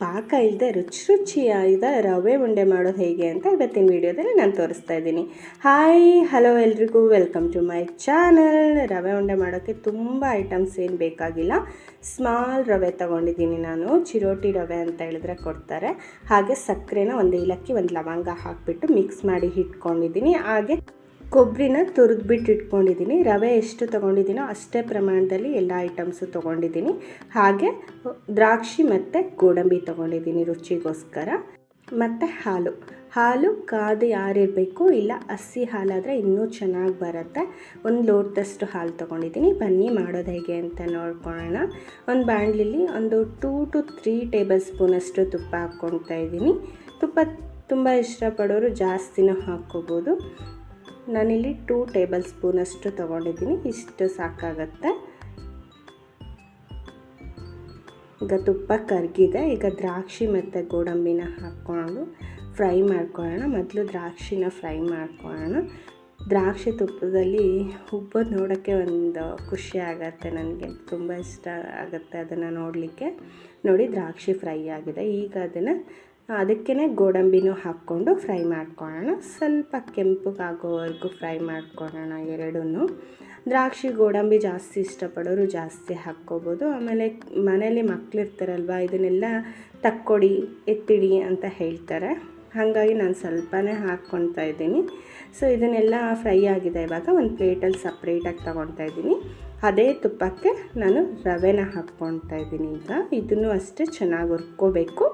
ಪಾಕ ಇಲ್ಲದೆ ರುಚಿ ರುಚಿಯಾದ ರವೆ ಉಂಡೆ ಮಾಡೋದು ಹೇಗೆ ಅಂತ ಇವತ್ತಿನ ವಿಡಿಯೋದಲ್ಲಿ ನಾನು ತೋರಿಸ್ತಾ ಇದ್ದೀನಿ. ಹಾಯ್ ಹಲೋ ಎಲ್ರಿಗೂ. ವೆಲ್ಕಮ್ ಟು ಮೈ ಚಾನಲ್ ರವೆ ಉಂಡೆ ಮಾಡೋಕ್ಕೆ ತುಂಬ ಐಟಮ್ಸ್ ಏನು ಬೇಕಾಗಿಲ್ಲ. ಸ್ಮಾಲ್ ರವೆ ತೊಗೊಂಡಿದ್ದೀನಿ ನಾನು. ಚಿರೋಟಿ ರವೆ ಅಂತ ಹೇಳಿದ್ರೆ ಕೊಡ್ತಾರೆ. ಹಾಗೆ ಸಕ್ಕರೆನ ಒಂದು ಏಲಕ್ಕಿ ಒಂದು ಲವಂಗ ಹಾಕಿಬಿಟ್ಟು ಮಿಕ್ಸ್ ಮಾಡಿ ಇಟ್ಕೊಂಡಿದ್ದೀನಿ. ಹಾಗೆ ಕೊಬ್ಬರಿನ ತುರಿದ್ಬಿಟ್ಟು ಇಟ್ಕೊಂಡಿದ್ದೀನಿ. ರವೆ ಎಷ್ಟು ತೊಗೊಂಡಿದ್ದೀನೋ ಅಷ್ಟೇ ಪ್ರಮಾಣದಲ್ಲಿ ಎಲ್ಲ ಐಟಮ್ಸು ತೊಗೊಂಡಿದ್ದೀನಿ. ಹಾಗೆ ದ್ರಾಕ್ಷಿ ಮತ್ತು ಗೋಡಂಬಿ ತೊಗೊಂಡಿದ್ದೀನಿ ರುಚಿಗೋಸ್ಕರ. ಮತ್ತು ಹಾಲು. ಹಾಲು ಕಾದು ಯಾರಿರಬೇಕು ಇಲ್ಲ ಹಸಿ ಹಾಲಾದರೆ ಇನ್ನೂ ಚೆನ್ನಾಗಿ ಬರುತ್ತೆ. ಒಂದು ಲೋಟದಷ್ಟು ಹಾಲು ತೊಗೊಂಡಿದ್ದೀನಿ. ಬನ್ನಿ ಮಾಡೋದು ಹೇಗೆ ಅಂತ ನೋಡ್ಕೊಳ್ಳೋಣ. ಒಂದು ಬಾಣಲಿಲಿ ಒಂದು ಟೂ ಟು ತ್ರೀ ಟೇಬಲ್ ಸ್ಪೂನಷ್ಟು ತುಪ್ಪ ಹಾಕ್ಕೊಳ್ತಾ ಇದ್ದೀನಿ. ತುಪ್ಪ ತುಂಬ ಇಷ್ಟಪಡೋರು ಜಾಸ್ತಿನೂ ಹಾಕ್ಕೋಬೋದು. ನಾನಿಲ್ಲಿ ಟೂ ಟೇಬಲ್ ಸ್ಪೂನಷ್ಟು ತೊಗೊಂಡಿದ್ದೀನಿ. ಇಷ್ಟು ಸಾಕಾಗತ್ತೆ. ಈಗ ತುಪ್ಪ ಕರಗಿದೆ. ಈಗ ದ್ರಾಕ್ಷಿ ಮತ್ತು ಗೋಡಂಬಿನ ಹಾಕ್ಕೊಂಡು ಫ್ರೈ ಮಾಡ್ಕೊಳ್ಳೋಣ. ಮೊದಲು ದ್ರಾಕ್ಷಿನ ಫ್ರೈ ಮಾಡ್ಕೊಳ್ಳೋಣ. ದ್ರಾಕ್ಷಿ ತುಪ್ಪದಲ್ಲಿ ಉಬ್ಬೋದು ನೋಡೋಕ್ಕೆ ಒಂದು ಖುಷಿ ಆಗುತ್ತೆ ನನಗೆ. ತುಂಬ ಇಷ್ಟ ಆಗುತ್ತೆ ಅದನ್ನು ನೋಡಲಿಕ್ಕೆ. ನೋಡಿ ದ್ರಾಕ್ಷಿ ಫ್ರೈ ಆಗಿದೆ. ಈಗ ಅದನ್ನು ಅದಕ್ಕೇ ಗೋಡಂಬಿನೂ ಹಾಕ್ಕೊಂಡು ಫ್ರೈ ಮಾಡ್ಕೊಳ್ಳೋಣ. ಸ್ವಲ್ಪ ಕೆಂಪಗಾಗೋವರೆಗೂ ಫ್ರೈ ಮಾಡ್ಕೊಳ್ಳೋಣ ಎರಡೂ ದ್ರಾಕ್ಷಿ, ಗೋಡಂಬಿ ಜಾಸ್ತಿ ಇಷ್ಟಪಡೋರು ಜಾಸ್ತಿ ಹಾಕ್ಕೋಬೋದು. ಆಮೇಲೆ ಮನೇಲಿ ಮಕ್ಕಳಿರ್ತಾರಲ್ವ ಇದನ್ನೆಲ್ಲ ತಕ್ಕೊಡಿ, ಎತ್ತಿಡಿ ಅಂತ ಹೇಳ್ತಾರೆ. ಹಾಗಾಗಿ ನಾನು ಸ್ವಲ್ಪನೇ ಹಾಕ್ಕೊತಾ ಇದ್ದೀನಿ. ಸೊ ಇದನ್ನೆಲ್ಲ ಫ್ರೈ ಆಗಿದೆ ಇವಾಗ. ಒಂದು ಪ್ಲೇಟಲ್ಲಿ ಸಪ್ರೇಟಾಗಿ ತೊಗೊತಾ ಇದ್ದೀನಿ. ಅದೇ ತುಪ್ಪಕ್ಕೆ ನಾನು ರವೆನ ಹಾಕ್ಕೊತಾ ಇದ್ದೀನಿ ಈಗ. ಇದನ್ನು ಅಷ್ಟೇ ಚೆನ್ನಾಗಿ ಹುರ್ಕೋಬೇಕು.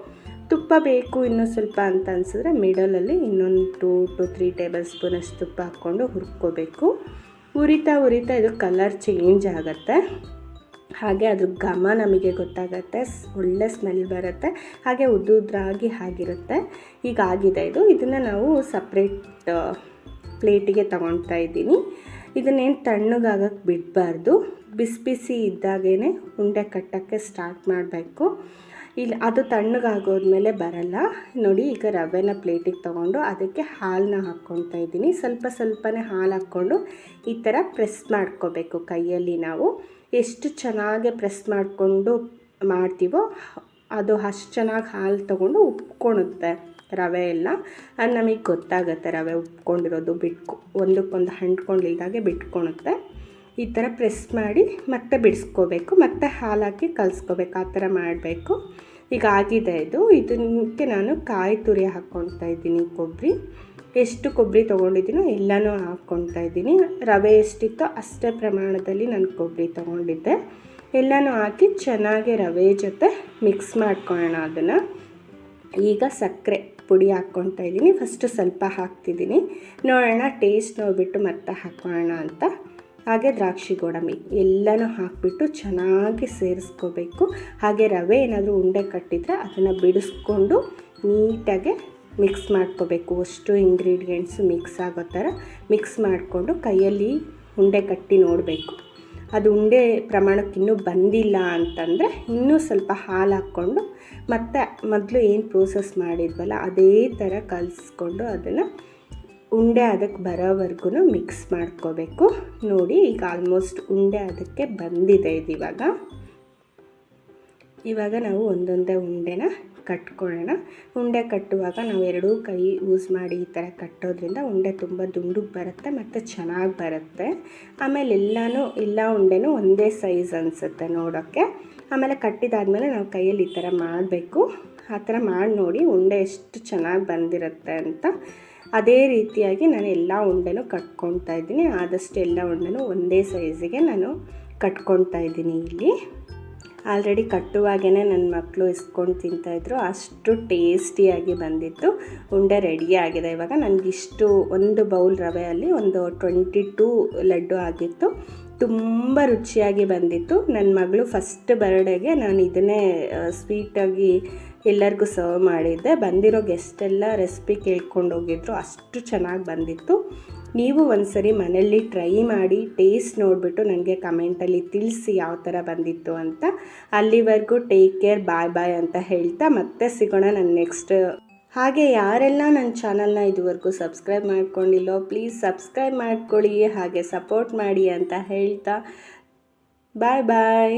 ತುಪ್ಪ ಬೇಕು ಇನ್ನೂ ಸ್ವಲ್ಪ ಅಂತ ಅನಿಸಿದ್ರೆ ಮಿಡಲಲ್ಲಿ ಇನ್ನೊಂದು ಟೂ ಟು ತ್ರೀ ಟೇಬಲ್ ಸ್ಪೂನಷ್ಟು ತುಪ್ಪ ಹಾಕ್ಕೊಂಡು ಹುರ್ಕೋಬೇಕು. ಉರಿತಾ ಉರಿತಾ ಇದು ಕಲರ್ ಚೇಂಜ್ ಆಗುತ್ತೆ. ಹಾಗೆ ಅದ್ರ ಘಮ ನಮಗೆ ಗೊತ್ತಾಗತ್ತೆ, ಒಳ್ಳೆ ಸ್ಮೆಲ್ ಬರುತ್ತೆ, ಹಾಗೆ ಉದ್ದುದ್ರಾಗಿ ಆಗಿರುತ್ತೆ. ಈಗ ಆಗಿದೆ ಇದು. ಇದನ್ನು ನಾವು ಸಪ್ರೇಟ್ ಪ್ಲೇಟಿಗೆ ತಗೊಳ್ತಾ ಇದ್ದೀನಿ. ಇದನ್ನೇನು ತಣ್ಣಗಾಗಕ್ಕೆ ಬಿಡಬಾರ್ದು. ಬಿಸಿ ಬಿಸಿ ಇದ್ದಾಗೇ ಉಂಡೆ ಕಟ್ಟೋಕ್ಕೆ ಸ್ಟಾರ್ಟ್ ಮಾಡಬೇಕು. ಇಲ್ಲಿ ಅದು ತಣ್ಣಗಾಗೋದ್ಮೇಲೆ ಬರಲ್ಲ. ನೋಡಿ ಈಗ ರವೆನ ಪ್ಲೇಟಿಗೆ ತೊಗೊಂಡು ಅದಕ್ಕೆ ಹಾಲನ್ನ ಹಾಕ್ಕೊತಾ ಇದ್ದೀನಿ. ಸ್ವಲ್ಪ ಸ್ವಲ್ಪನೇ ಹಾಲು ಹಾಕ್ಕೊಂಡು ಈ ಥರ ಪ್ರೆಸ್ ಮಾಡ್ಕೋಬೇಕು ಕೈಯಲ್ಲಿ ನಾವು. ಎಷ್ಟು ಚೆನ್ನಾಗಿ ಪ್ರೆಸ್ ಮಾಡಿಕೊಂಡು ಮಾಡ್ತೀವೋ ಅದು ಅಷ್ಟು ಚೆನ್ನಾಗಿ ಹಾಲು ತೊಗೊಂಡು ಉಪ್ಕೊಳುತ್ತೆ ರವೆ ಎಲ್ಲ. ಅದು ನಮಗೆ ಗೊತ್ತಾಗುತ್ತೆ ರವೆ ಉಪ್ಕೊಂಡಿರೋದು ಬಿಟ್ಕೊ, ಒಂದಕ್ಕೊಂದು ಹಂಡ್ಕೊಂಡಿಲ್ದಾಗೆ ಬಿಟ್ಕೊಳುತ್ತೆ ಈ ಥರ ಪ್ರೆಸ್ ಮಾಡಿ ಮತ್ತೆ ಬಿಡಿಸ್ಕೋಬೇಕು, ಮತ್ತೆ ಹಾಲಾಕಿ ಕಲಸ್ಕೋಬೇಕು, ಆ ಥರ ಮಾಡಬೇಕು. ಈಗ ಆಗಿದೆ ಇದು. ಇದಕ್ಕೆ ನಾನು ಕಾಯಿ ತುರಿ ಹಾಕ್ಕೊಳ್ತಾ ಇದ್ದೀನಿ ಕೊಬ್ಬರಿ. ಎಷ್ಟು ಕೊಬ್ಬರಿ ತೊಗೊಂಡಿದ್ದೀನೋ ಎಲ್ಲನೂ ಹಾಕ್ಕೊಳ್ತಾ ಇದ್ದೀನಿ. ರವೆ ಎಷ್ಟಿತ್ತೋ ಅಷ್ಟೇ ಪ್ರಮಾಣದಲ್ಲಿ ನಾನು ಕೊಬ್ಬರಿ ತೊಗೊಂಡಿದ್ದೆ. ಎಲ್ಲನೂ ಹಾಕಿ ಚೆನ್ನಾಗಿ ರವೆ ಜೊತೆ ಮಿಕ್ಸ್ ಮಾಡ್ಕೊಳ್ಳೋಣ ಅದನ್ನು. ಈಗ ಸಕ್ಕರೆ ಪುಡಿ ಹಾಕ್ಕೊಳ್ತಾ ಇದ್ದೀನಿ. ಫಸ್ಟು ಸ್ವಲ್ಪ ಹಾಕ್ತಿದ್ದೀನಿ. ನೋಡೋಣ, ಟೇಸ್ಟ್ ನೋಡಿಬಿಟ್ಟು ಮತ್ತೆ ಹಾಕ್ಕೊಳ್ಳೋಣ ಅಂತ. ಹಾಗೆ ದ್ರಾಕ್ಷಿ ಗೋಡಂಬಿ ಎಲ್ಲನೂ ಹಾಕಿಬಿಟ್ಟು ಚೆನ್ನಾಗಿ ಸೇರಿಸ್ಕೋಬೇಕು. ಹಾಗೆ ರವೆ ಏನಾದರೂ ಉಂಡೆ ಕಟ್ಟಿದರೆ ಅದನ್ನು ಬಿಡಿಸ್ಕೊಂಡು ನೀಟಾಗಿ ಮಿಕ್ಸ್ ಮಾಡ್ಕೋಬೇಕು. ಅಷ್ಟು ಇಂಗ್ರೀಡಿಯೆಂಟ್ಸು ಮಿಕ್ಸ್ ಆಗೋ ಥರ ಮಿಕ್ಸ್ ಮಾಡಿಕೊಂಡು ಕೈಯಲ್ಲಿ ಉಂಡೆ ಕಟ್ಟಿ ನೋಡಬೇಕು. ಅದು ಉಂಡೆ ಪ್ರಮಾಣಕ್ಕೆ ಇನ್ನೂ ಬಂದಿಲ್ಲ ಅಂತಂದರೆ ಇನ್ನೂ ಸ್ವಲ್ಪ ಹಾಲು ಹಾಕ್ಕೊಂಡು ಮತ್ತು ಮೊದಲು ಏನು ಪ್ರೋಸೆಸ್ ಮಾಡಿದ್ವಲ್ಲ, ಅದೇ ಥರ ಕಲಿಸ್ಕೊಂಡು ಅದನ್ನು ಉಂಡೆ ಅದಕ್ಕೆ ಬರೋವರೆಗೂ ಮಿಕ್ಸ್ ಮಾಡ್ಕೋಬೇಕು. ನೋಡಿ, ಈಗ ಆಲ್ಮೋಸ್ಟ್ ಉಂಡೆ ಅದಕ್ಕೆ ಬಂದಿದೆ ಇದು ಇವಾಗ. ಇವಾಗ ನಾವು ಒಂದೊಂದೇ ಉಂಡೆನ ಕಟ್ಕೊಳ್ಳೋಣ. ಉಂಡೆ ಕಟ್ಟುವಾಗ ನಾವು ಎರಡೂ ಕೈ ಯೂಸ್ ಮಾಡಿ ಈ ಥರ ಕಟ್ಟೋದ್ರಿಂದ ಉಂಡೆ ತುಂಬ ದುಂಡುಗೆ ಬರುತ್ತೆ ಮತ್ತು ಚೆನ್ನಾಗಿ ಬರುತ್ತೆ. ಆಮೇಲೆ ಎಲ್ಲನೂ, ಎಲ್ಲ ಉಂಡೆನೂ ಒಂದೇ ಸೈಜ್ ಅನಿಸುತ್ತೆ ನೋಡೋಕ್ಕೆ. ಆಮೇಲೆ ಕಟ್ಟಿದಾದಮೇಲೆ ನಾವು ಕೈಯಲ್ಲಿ ಈ ಥರ ಮಾಡಬೇಕು. ಆ ಥರ ಮಾಡಿ ನೋಡಿ ಉಂಡೆ ಎಷ್ಟು ಚೆನ್ನಾಗಿ ಬಂದಿರುತ್ತೆ ಅಂತ. ಅದೇ ರೀತಿಯಾಗಿ ನಾನು ಎಲ್ಲ ಉಂಡೆನೂ ಕಟ್ಕೊತಾ ಇದ್ದೀನಿ. ಆದಷ್ಟು ಎಲ್ಲ ಉಂಡೆನೂ ಒಂದೇ ಸೈಜಿಗೆ ನಾನು ಕಟ್ಕೊತಾ ಇದ್ದೀನಿ ಇಲ್ಲಿ. ಆಲ್ರೆಡಿ ಕಟ್ಟುವಾಗೇ ನನ್ನ ಮಕ್ಕಳು ಇಸ್ಕೊಂಡು ತಿಂತಾಯಿದ್ರು ಅಷ್ಟು ಟೇಸ್ಟಿಯಾಗಿ ಬಂದಿತ್ತು. ಉಂಡೆ ರೆಡಿ ಆಗಿದೆ. ಇವಾಗ ನನಗಿಷ್ಟು ಒಂದು ಬೌಲ್ ರವೆಯಲ್ಲಿ ಒಂದು ಟ್ವೆಂಟಿ ಟೂ ಲಡ್ಡು ಆಗಿತ್ತು. ತುಂಬ ರುಚಿಯಾಗಿ ಬಂದಿತ್ತು. ನನ್ನ ಮಗಳು ಫಸ್ಟ್ ಬರ್ಡೇಗೆ ನಾನು ಇದನ್ನೇ ಸ್ವೀಟಾಗಿ ಎಲ್ಲರಿಗೂ ಸರ್ವ್ ಮಾಡಿದ್ದೆ. ಬಂದಿರೋ ಗೆಸ್ಟೆಲ್ಲ ರೆಸಿಪಿ ಕೇಳ್ಕೊಂಡು ಹೋಗಿದ್ರು. ಅಷ್ಟು ಚೆನ್ನಾಗಿ ಬಂದಿತ್ತು. ನೀವು ಒಂದ್ಸರಿ ಮನೆಯಲ್ಲಿ ಟ್ರೈ ಮಾಡಿ ಟೇಸ್ಟ್ ನೋಡಿಬಿಟ್ಟು ನನಗೆ ಕಮೆಂಟಲ್ಲಿ ತಿಳಿಸಿ ಯಾವ ಥರ ಬಂದಿತ್ತು ಅಂತ. ಅಲ್ಲಿವರೆಗೂ ಟೇಕ್ ಕೇರ್ ಬಾಯ್ ಬಾಯ್ ಅಂತ ಹೇಳ್ತಾ ಮತ್ತೆ ಸಿಗೋಣ ನನ್ನ ನೆಕ್ಸ್ಟ್ ಹಾಗೆ ಯಾರೆಲ್ಲ ನನ್ನ ಚಾನಲ್ನ ಇದುವರೆಗೂ ಸಬ್ಸ್ಕ್ರೈಬ್ ಮಾಡ್ಕೊಂಡಿಲ್ಲೋ ಪ್ಲೀಸ್ ಸಬ್ಸ್ಕ್ರೈಬ್ ಮಾಡ್ಕೊಳ್ಳಿ, ಹಾಗೆ ಸಪೋರ್ಟ್ ಮಾಡಿ ಅಂತ ಹೇಳ್ತಾ. ಬಾಯ್ ಬಾಯ್